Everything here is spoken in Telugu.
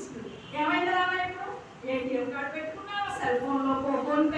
తీసుకుని ఏమైంది రావా ఇప్పుడు? ఏటీఎం కార్డు పెట్టుకున్నావా? సెల్ ఫోన్లో ఫోన్